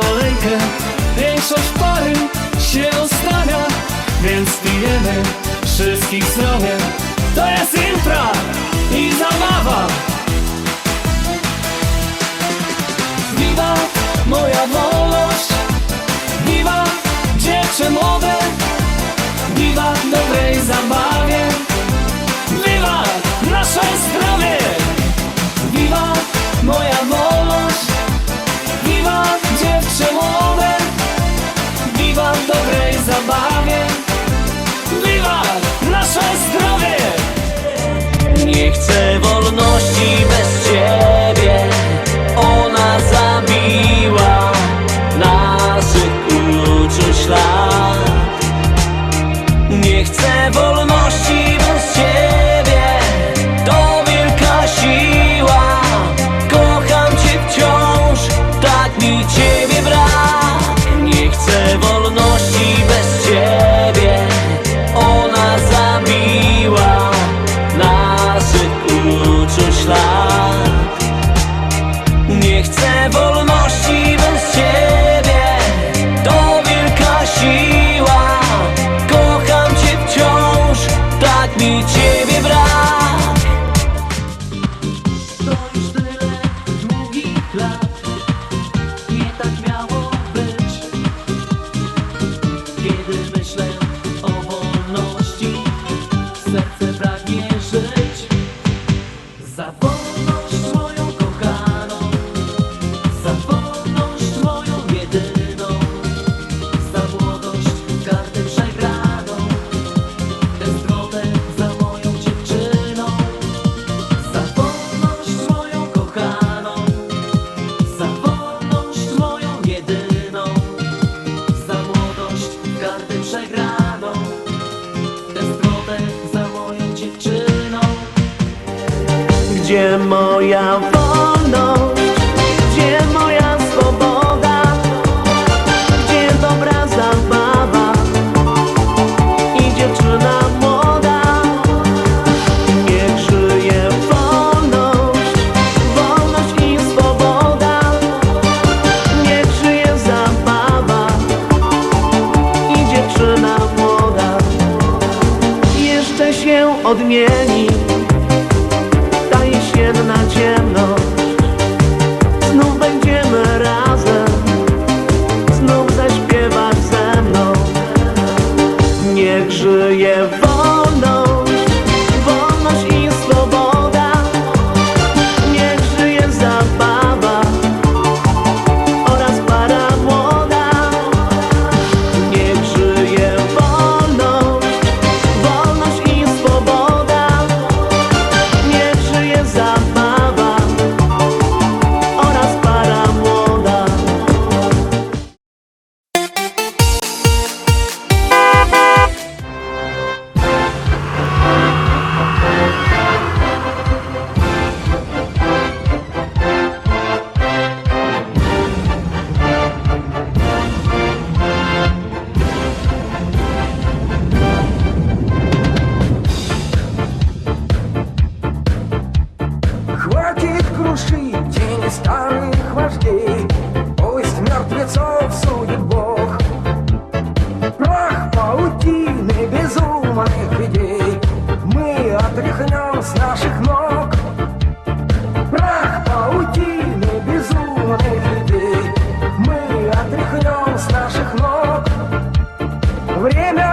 kolejkę. Większość pary się ustawia Więc pijemy wszystkich zdrowie. To jest infra i zabawa. Wiwa moja wolność Wiwa dziewczę młode. she odmieni. Время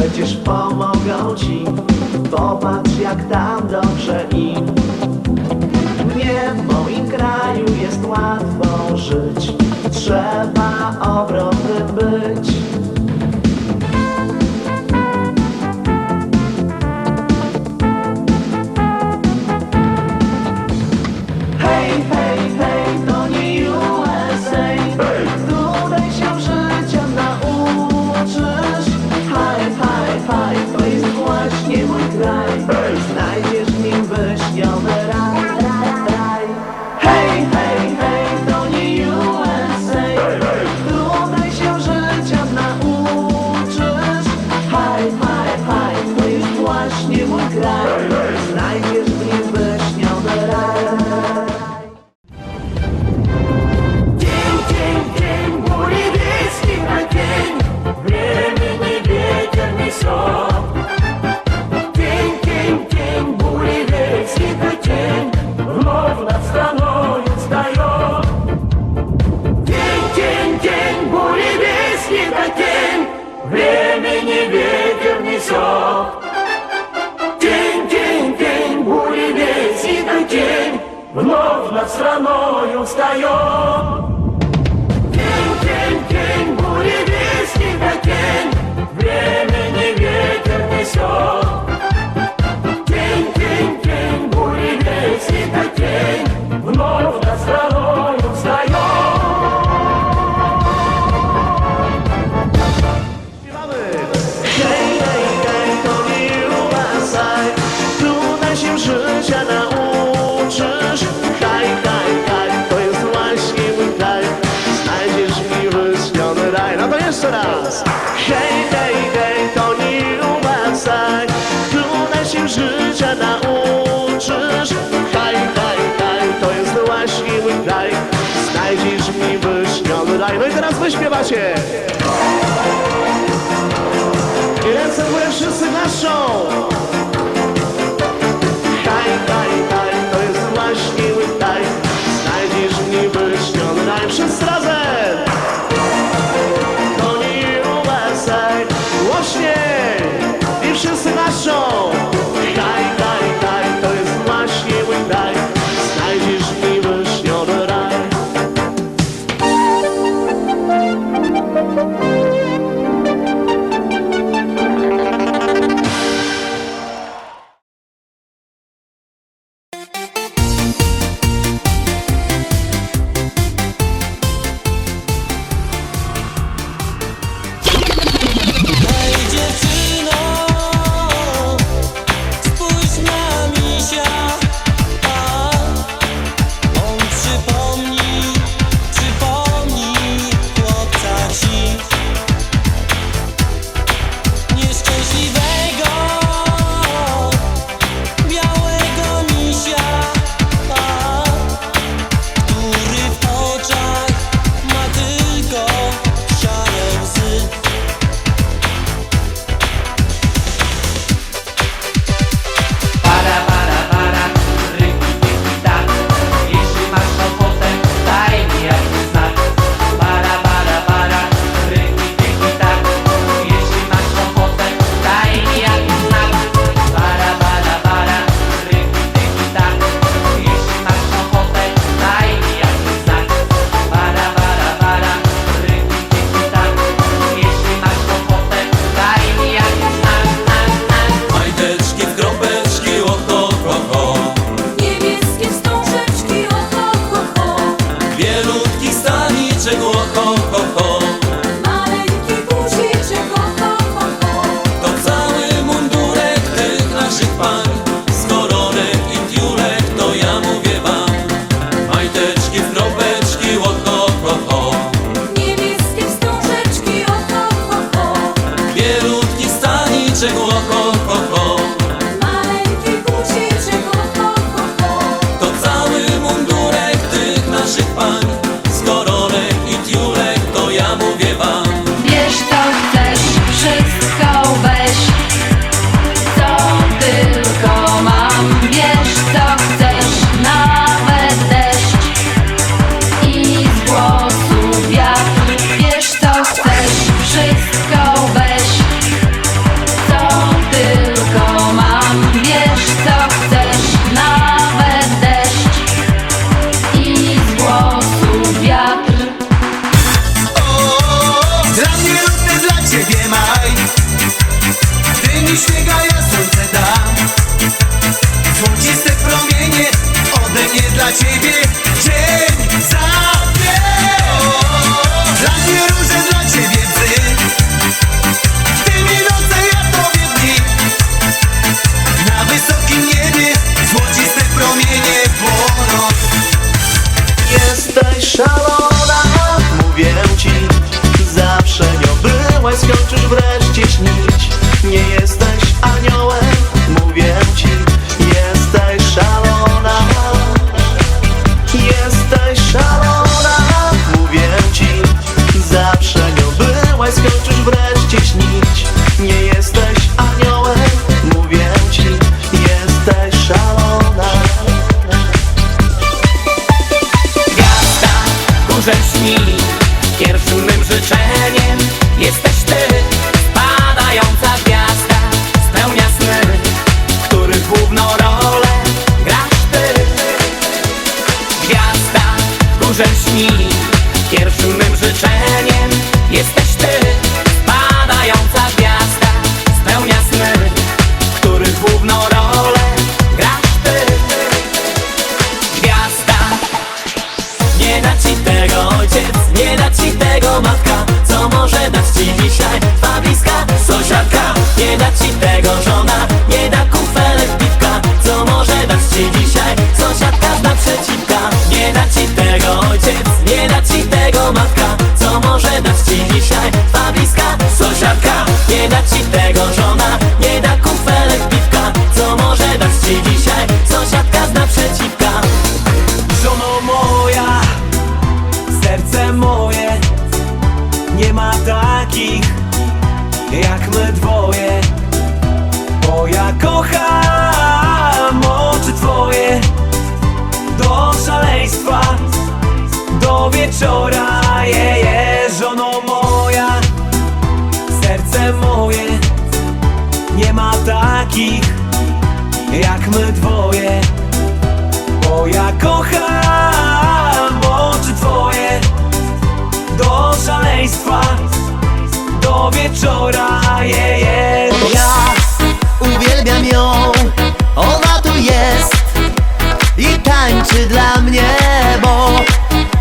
przecież pomogą ci. Popatrz jak tam dobrze im Nie w moim kraju jest łatwo żyć. Trzeba obrotnym być. It's a precious in a show. Bye, bye. wczoraj je, żono moja. Serce moje nie ma takich jak my dwoje. Bo ja kocham oczy twoje. Do szaleństwa, do wieczora je, je. Ja. Uwielbiam ją, ona tu jest I tańczy dla mnie, bo